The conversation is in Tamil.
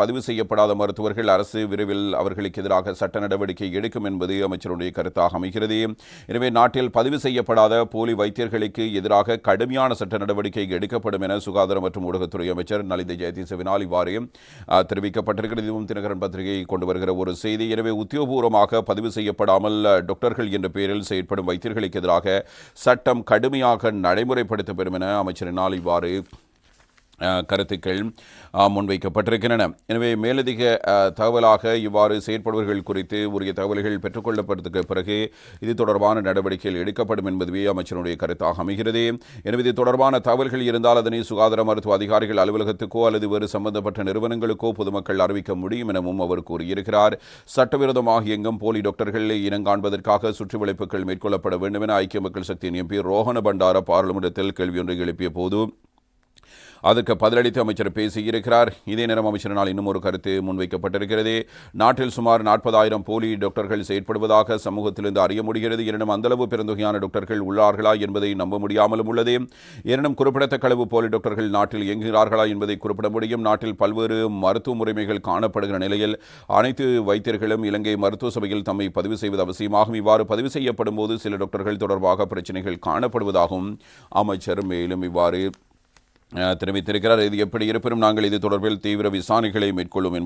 பதிவு செய்யப்படாத மருத்துவர்கள் அரசு விரைவில் அவர்களுக்கு எதிராக சட்ட நடவடிக்கை எடுக்கும் என்பது அமைச்சருடைய கருத்தாக அமைகிறது. எனவே நாட்டில் பதிவு செய்யப்படாத போலி வைத்தியர்களுக்கு எதிராக கடுமையான சட்ட நடவடிக்கை எடுக்கப்படும் என சுகாதார மற்றும் ஊடகத்துறை அமைச்சர் நலித ஜெயதீசவினால் இவ்வாறு தெரிவிக்கப்பட்டிருக்கிறது. இதுவும் தினகரன் பத்திரிகை கொண்டு வருகிற ஒரு செய்தி. எனவே உத்தியோகபூர்வமாக பதிவு செய்யப்படாமல் டாக்டர்கள் என்ற பெயரில் செயற்படும் வைத்தியர்களுக்கு எதிராக சட்டம் கடுமையாக நடைமுறைப்படுத்தப்படும் என அமைச்சரினால் இவ்வாறு கருத்துக்கள் முன்வைக்கப்பட்டிருக்கின்றன. எனவே மேலதிக தகவலாக இவ்வாறு செயற்படுவர்கள் குறித்து உரிய தகவல்கள் பெற்றுக்கொள்ளப்பட்டதுக்கு பிறகு இது தொடர்பான நடவடிக்கைகள் எடுக்கப்படும் என்பதுவே அமைச்சருடைய கருத்தாக அமைகிறது. எனவே இது தொடர்பான தகவல்கள் இருந்தால் அதனை சுகாதார மருத்துவ அதிகாரிகள் அலுவலகத்துக்கோ அல்லது வேறு சம்பந்தப்பட்ட நிறுவனங்களுக்கோ பொதுமக்கள் அறிவிக்க முடியும் எனவும் அவர் கூறியிருக்கிறார். சட்டவிரோதமாக எங்கும் போலி டாக்டர்களை இனங்காண்பதற்காக சுற்றி வளைப்புகள் மேற்கொள்ளப்பட வேண்டும் என ஐக்கிய மக்கள் சக்தியின் எம்பி ரோஹன பண்டார பாராளுமன்றத்தில் கேள்வி ஒன்றை எழுப்பிய போது அதற்கு பதிலளித்து அமைச்சர் பேசியிருக்கிறார். இதே நேரம் அமைச்சரினால் இன்னும் ஒரு கருத்து முன்வைக்கப்பட்டிருக்கிறது. நாட்டில் சுமார் நாற்பதாயிரம் போலி டாக்டர்கள் செயற்படுவதாக சமூகத்திலிருந்து அறிய முடிகிறது. எனினும் அந்தளவு பெருந்தொகையான டாக்டர்கள் உள்ளார்களா என்பதை நம்ப முடியாமலும் உள்ளது. எனினும் குறிப்பிடத்தக்க அளவு போலி டாக்டர்கள் நாட்டில் இயங்குகிறார்களா என்பதை குறிப்பிட முடியும். நாட்டில் பல்வேறு மருத்துவ முறைமைகள் காணப்படுகிற நிலையில் அனைத்து வைத்தியர்களும் இலங்கை மருத்துவ சபையில் தம்மை பதிவு செய்வது அவசியமாகும். இவ்வாறு பதிவு செய்யப்படும் போது சில டாக்டர்கள் தொடர்பாக பிரச்சனைகள் காணப்படுவதாகவும் அமைச்சர் மேலும் இவ்வாறு தெரிவித்திருக்கிறார். இது எப்படி இருப்பினும் நாங்கள் இது தொடர்பில் தீவிர விசாரணைகளை மேற்கொள்ளும்